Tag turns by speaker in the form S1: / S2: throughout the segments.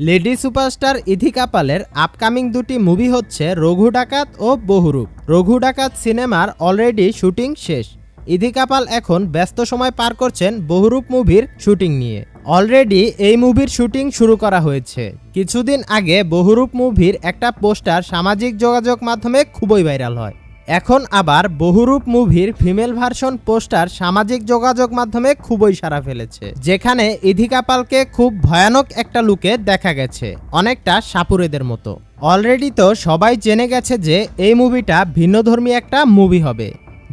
S1: Lady superstar ইথিকা পালের upcoming দুটি movie হচ্ছে রঘু ডাকাত ও বহুরূপ। রঘু ডাকাত সিনেমার অলরেডি শুটিং শেষ। ইথিকা পাল এখন ব্যস্ত সময় পার করছেন বহুরূপ মুভির শুটিং নিয়ে। অলরেডি এই মুভির শুটিং শুরু করা হয়েছে। কিছুদিন আগে বহুরূপ মুভির একটা পোস্টার সামাজিক যোগাযোগ মাধ্যমে খুবই ভাইরাল হয়। এখন আবার বহুরূপ মুভির ফিমেল ভার্সন পোস্টার সামাজিক যোগাযোগ মাধ্যমে খুবই সারা ফেলেছে, যেখানে ইধিকা পালকে খুব ভয়ানক একটা লুকে দেখা গেছে, অনেকটা সাপুরেদের মতো। অলরেডি তো সবাই জেনে গেছে যে এই মুভিটা ভিন্নধর্মী একটা মুভি হবে,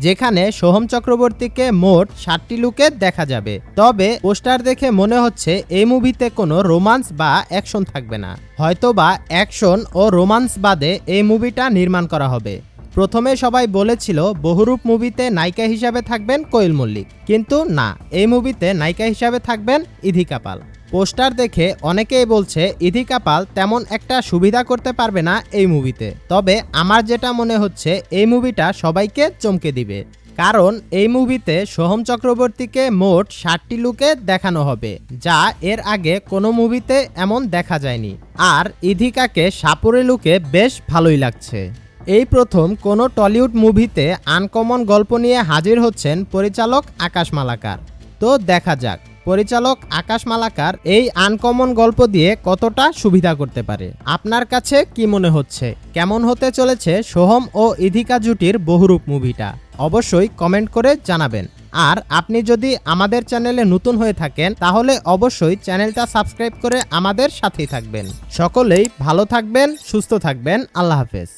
S1: যেখানে সোহম চক্রবর্তীকে মোট ষাটটি লুকে দেখা যাবে। তবে পোস্টার দেখে মনে হচ্ছে এই মুভিতে কোনো রোমান্স বা অ্যাকশন থাকবে না। হয়তোবা অ্যাকশন ও রোমান্স বাদে এই মুভিটা নির্মাণ করা হবে। প্রথমে সবাই বলেছিল, বহুরূপ মুভিতে নায়িকা হিসাবে থাকবেন কোয়েল মল্লিক। কিন্তু না, এই মুভিতে নায়িকা হিসাবে থাকবেন ইধিকা পাল পোস্টার দেখে অনেকেই বলছে ইধিকা পাল তেমন একটা সুবিধা করতে পারবে না এই মুভিতে। তবে আমার যেটা মনে হচ্ছে, এই মুভিটা সবাইকে চমকে দিবে। কারণ এই মুভিতে সোহম চক্রবর্তীকে মোট ষাটটি লুকে দেখানো হবে, যা এর আগে কোনো মুভিতে এমন দেখা যায়নি। আর ইধিকাকে সাপুরে লুকে বেশ ভালোই লাগছে। এই প্রথম কোনো টলিউড মুভিতে আনকমন গল্প নিয়ে হাজির হচ্ছেন পরিচালক আকাশ মালাকার। তো দেখা যাক, পরিচালক আকাশ মালাকার এই আনকমন গল্প দিয়ে কতটা সুবিধা করতে পারে। আপনার কাছে কি মনে হচ্ছে? কেমন হতে চলেছে সোহম ও ইধিকা জুটির বহুরূপ মুভিটা? অবশ্যই কমেন্ট করে জানাবেন। আর আপনি যদি আমাদের চ্যানেলে নতুন হয়ে থাকেন, তাহলে অবশ্যই চ্যানেলটা সাবস্ক্রাইব করে আমাদের সাথেই থাকবেন। সকলেই ভালো থাকবেন, সুস্থ থাকবেন। আল্লাহ হাফেজ।